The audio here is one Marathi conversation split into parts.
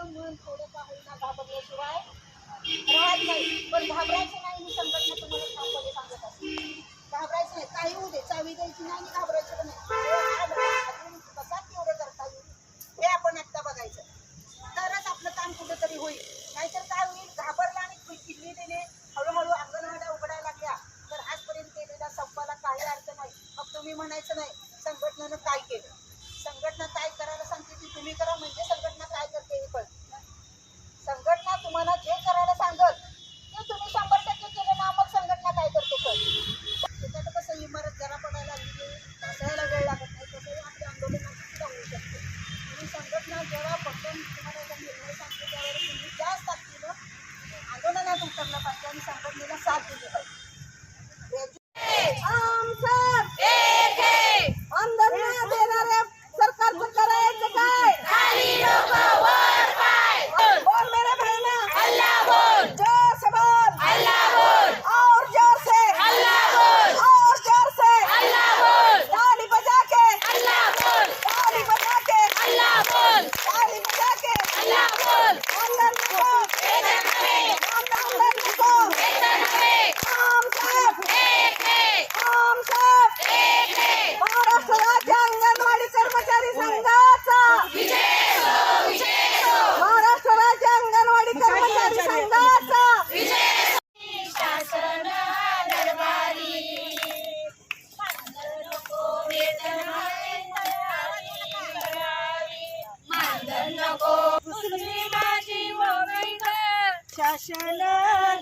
आपलं मन थोडं का होईना घाबरल्याशिवाय राहत नाही. पण घाबरायचं नाही मी संघटना तुम्हाला ठामपणे सांगत असते घाबरायचं नाही. काही होऊ दे. चावी द्यायची नाही आणि घाबरायचं पण नाही. कसा केवढं करता येईल हे आपण आत्ता बघायचं. तरच आपलं काम कुठंतरी होईल. नाहीतर काय होईल घाबरला आणि किल्ली दिले हळूहळू अंगणवाड्या उघडायला लागल्या तर आजपर्यंत केलेल्या संपाला काही अर्थ नाही मग तुम्ही म्हणायचं नाही संघटनेनं काय केलं संघटना काय करायला सांगते ती तुम्ही करा म्हणजे संघटना काय करते हे कळतं संघटना तुम्हाला जे करायला सांगत ते तुम्ही शंभर टक्के केलं ना मग संघटना काय करते कळतं त्याच्यात कसं इमारत जरा पडायला लागली बसायला वेळ लागत नाही तसंही आपल्या आंदोलनात सुद्धा होऊ शकते आणि संघटना जेव्हा फक्त तुम्हाला एका निर्णय सांगते त्यावेळेस तुम्ही जास्त ताकदीनं आंदोलनात उतरलं पाहिजे आणि संघटनेला साथ दिली पाहिजे आमचं आंदोलन देणाऱ्या सरकारचं करायचं काय बोल मेरे बहना जोर से बोल और जोर से और जोर से ताली बजा के ताली बजा के ताली बजा के आंदोलन को आंदोलन को हम सब हम सब महाराष्ट्र राज्य अंगणवाडी कर्मचारी संघाचा महाराष्ट्र राज्य अंगणवाडी कर्मचारी संघाचा शासन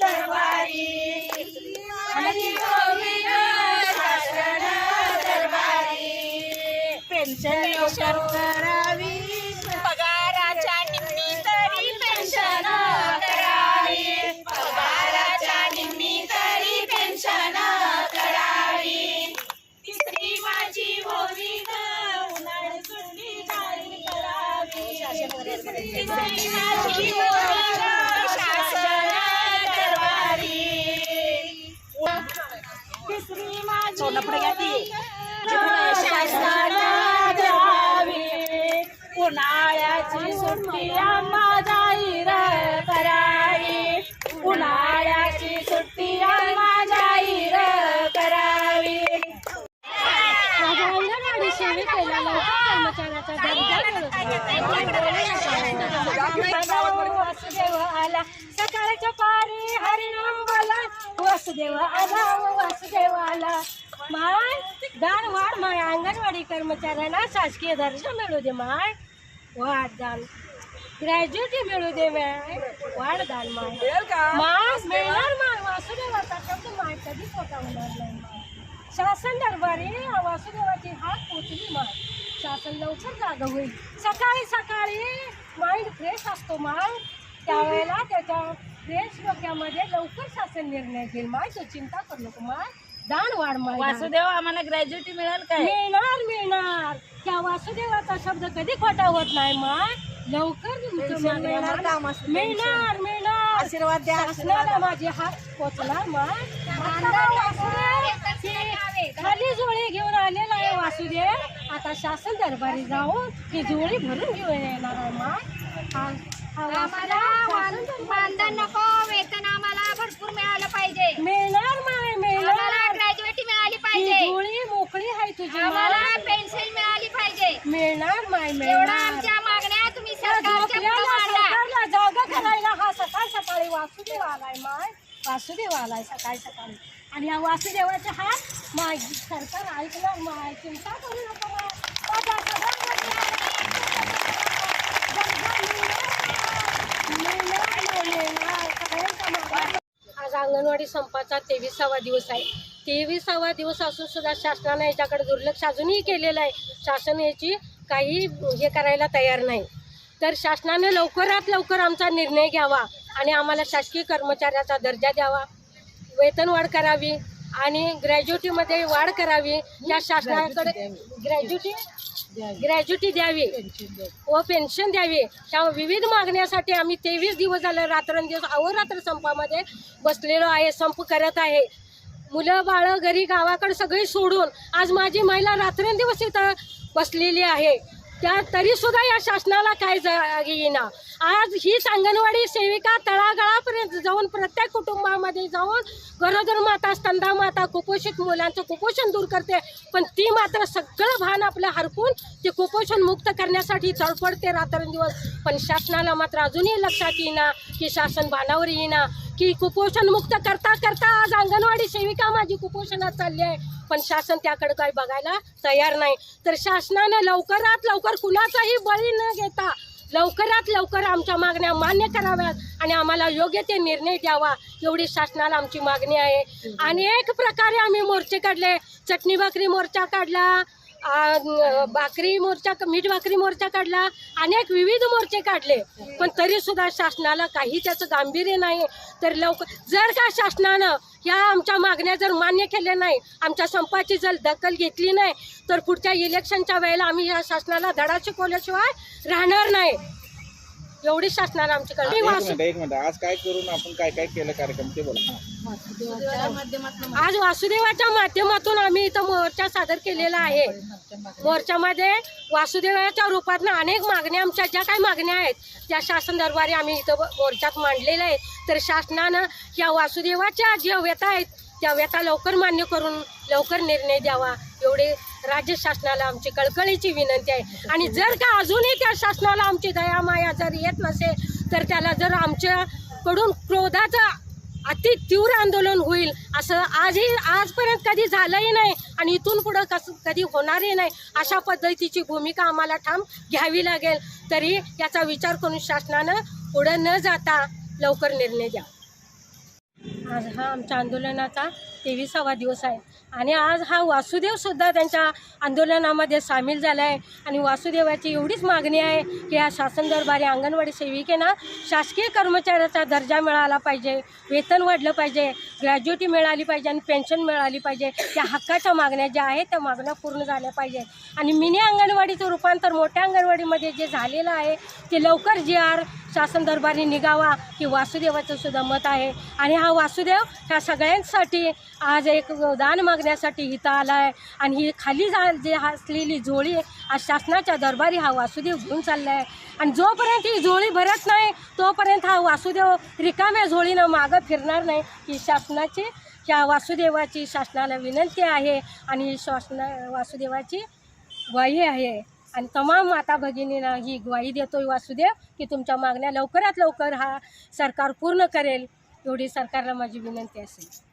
दरबारी। पेन्शन लवकर शासन द्यावी उन्हाळ्याची सुट्टी आम्हा जाहीर करावी उन्हाळ्याची सुट्टी आम्हा जाहीर करावी. वासुदेव आला सकाळच्या पारी हरिनाम बोला. वासुदेव आला वासुदेव आला. माय दान वाढ माय अंगणवाडी कर्मचाऱ्यांना शासकीय दर्जा मिळू दे माय. वाढ दान. ग्रॅज्युटी मिळू दे माय. वाढ दान माय. माय मिळणार माय. वासुदेवाचा शब्द माय कधी खोटा होणार नाही माय. शासन दरबारी वासुदेवाची हात पोचली माय. शासन लवकर जागा होईल. सकाळी सकाळी माइंड फ्रेश असतो माय. त्यावेळेला त्याच्या फ्रेश डोक्यामध्ये लवकर शासन निर्णय घेईल माय. तू चिंता करू नको माय. दान वाढ. वासुदेव आम्हाला ग्रॅज्युटी मिळेल काय? मिळणार मिळणार. त्या वासुदेवाचा शब्द कधी खोटा होत नाही माय लवकर तुमचं मिळणार, माग- मिळणार मिळणार आशीर्वाद द्या, शासनाला माझे हात पोचणार माय आता वासुदेव ही खाली जोळी घेऊन आलेला आहे वासुदेव. आता शासन दरबारी जाऊन ही जोळी भरून घेऊन येणार आहे माय हा हा वासुदेव मानधन नको वेतन आम्हाला भरपूर मिळालं पाहिजे. मिळणार माय मिळणार. पाहिजे. जोळी मोकळी आहे तुझी आम्हाला पेन्शन मिळाली पाहिजे. मिळणार माय एवढा मिळणार आमच्या मागण्या तुम्ही त्या सरकारच्या पुढे झोपल्याला मांडा. सरकारला जागा करायला हा सकाळ सकाळी वासुदेव आलाय माय. वासुदेव आलाय सकाळी सकाळी. आणि या वासुदेवाचे हात माय सरकार ऐकणार माय. चिंता करू नको माय. आज अंगणवाडी संपाचा तेविसावा दिवस आहे. तेविसावा दिवस असून सुद्धा शासनाने याच्याकडे दुर्लक्ष अजूनही केलेलं आहे. शासन याची काही हे करायला तयार नाही. तर शासनाने लवकरात लवकर आमचा निर्णय घ्यावा आणि आम्हाला शासकीय कर्मचाऱ्याचा दर्जा द्यावा. वेतनवाढ करावी आणि ग्रॅज्युटीमध्ये वाढ करावी. या शासनाकडे ग्रॅज्युटी ग्रॅज्युटी द्यावी व पेन्शन द्यावी. त्या विविध मागण्यासाठी आम्ही तेवीस दिवस झाले रात्रंदिवस अहोरात्र संपामध्ये बसलेलो आहे संप करत आहे. मुलं बाळं घरी गावाकडे सगळी सोडून आज माझी महिला रात्रंदिवस इथं बसलेली आहे. त्या तरी सुद्धा या शासनाला काय ज- येईना. आज ही अंगणवाडी सेविका तळागाळापर्यंत जाऊन प्रत्येक कुटुंबामध्ये जाऊन गरोदर माता स्तंदा माता कुपोषित मुलांचं कुपोषण दूर करते. पण ती मात्र सगळं भान आपलं हरपून ते कुपोषण मुक्त करण्यासाठी चळपडते रात्रंदिवस. पण शासनाला मात्र अजूनही लक्षात येईना की शासन भानावर येईना. की कुपोषण मुक्त करता करता आज अंगणवाडी सेविका माझी कुपोषणात चालली आहे. पण शासन त्याकडे काही बघायला तयार नाही. तर शासनानं लवकरात लवकर कुणाचाही बळी न घेता लवकरात लवकर आमच्या मागण्या मान्य कराव्यात आणि आम्हाला योग्य ते निर्णय द्यावा एवढी शासनाला आमची मागणी आहे. अनेक प्रकारे आम्ही मोर्चे काढले. चटणी भाकरी मोर्चा काढला. भाकरी मोर्चा मीठ भाकरी मोर्चा काढला अनेक विविध मोर्चे काढले. पण तरी सुद्धा शासनाला काही त्याचं गांभीर्य नाही. तर लवकर जर का शासनानं ह्या आमच्या मागण्या जर मान्य केल्या नाही आमच्या संपाची जर दखल घेतली नाही तर पुढच्या इलेक्शनच्या वेळेला आम्ही या शासनाला धडा शिकवल्याशिवाय राहणार नाही. एवढी शासनाला आमची आज काय करून आपण काय काय केलं कार्यक्रम ते बोला. आज वासुदेवाच्या माध्यमातून आम्ही इथं मोर्चा सादर केलेला आहे. मोर्चामध्ये वासुदेवाच्या रूपात अनेक मागण्या आमच्या ज्या काही मागण्या आहेत त्या शासन दरबारी आम्ही इथं मोर्चात मांडलेल्या आहेत. तर शासनानं या वासुदेवाच्या ज्या व्यथा आहेत त्या व्यथा लवकर मान्य करून लवकर निर्णय द्यावा. एवढे राज्य शासनाला आमची कळकळीची विनंती आहे. आणि जर का अजूनही त्या शासनाला आमची दया माया जर येत नसेल तर त्याला जर आमच्याकडून क्रोधाचा अति तीव्र आंदोलन होईल असं आजही आजपर्यंत कधी झालंही नाही आणि इथून पुढं कसं कधी होणारही नाही अशा पद्धतीची भूमिका आम्हाला ठाम घ्यावी लागेल. तरी याचा विचार करून शासनानं पुढं न जाता लवकर निर्णय द्या आज हा आमच्या आंदोलनाचा तेविसावा दिवस आहे. आणि आज हा वासुदेवसुद्धा त्यांच्या आंदोलनामध्ये सामील झाला आहे आणि वासुदेवाची एवढीच मागणी आहे की या शासन दरबारी अंगणवाडी सेविकेना शासकीय कर्मचाऱ्याचा दर्जा मिळाला पाहिजे वेतन वाढलं पाहिजे ग्रॅज्युटी मिळाली पाहिजे आणि पेन्शन मिळाली पाहिजे. त्या हक्काच्या मागण्या ज्या आहेत त्या मागण्या पूर्ण झाल्या पाहिजे आणि मिनी अंगणवाडीचं रूपांतर मोठ्या अंगणवाडीमध्ये जे झालेलं आहे ते लवकर जी आर शासन दरबारी निघावा की वासुदेवाचं सुद्धा मत आहे. आणि हा वासुदेव ह्या सगळ्यांसाठी आज एक दान मागण्यासाठी इथं आला आहे आणि ही खाली जा जे असलेली झोळी आज शासनाच्या दरबारी हा वासुदेव घेऊन चालला आहे आणि जोपर्यंत ही झोळी भरत नाही तोपर्यंत हा वासुदेव रिकाम्या झोळीनं मागं फिरणार नाही. ही शासनाची ह्या वासुदेवाची शासनाला विनंती आहे. आणि शासना वासुदेवाची ग्वाही आहे. आणि तमाम माता भगिनींना ही ग्वाही देतोय वासुदेव की तुमच्या मागण्या लवकरात लवकर हा सरकार पूर्ण करेल एवढी सरकारला माझी विनंती असेल.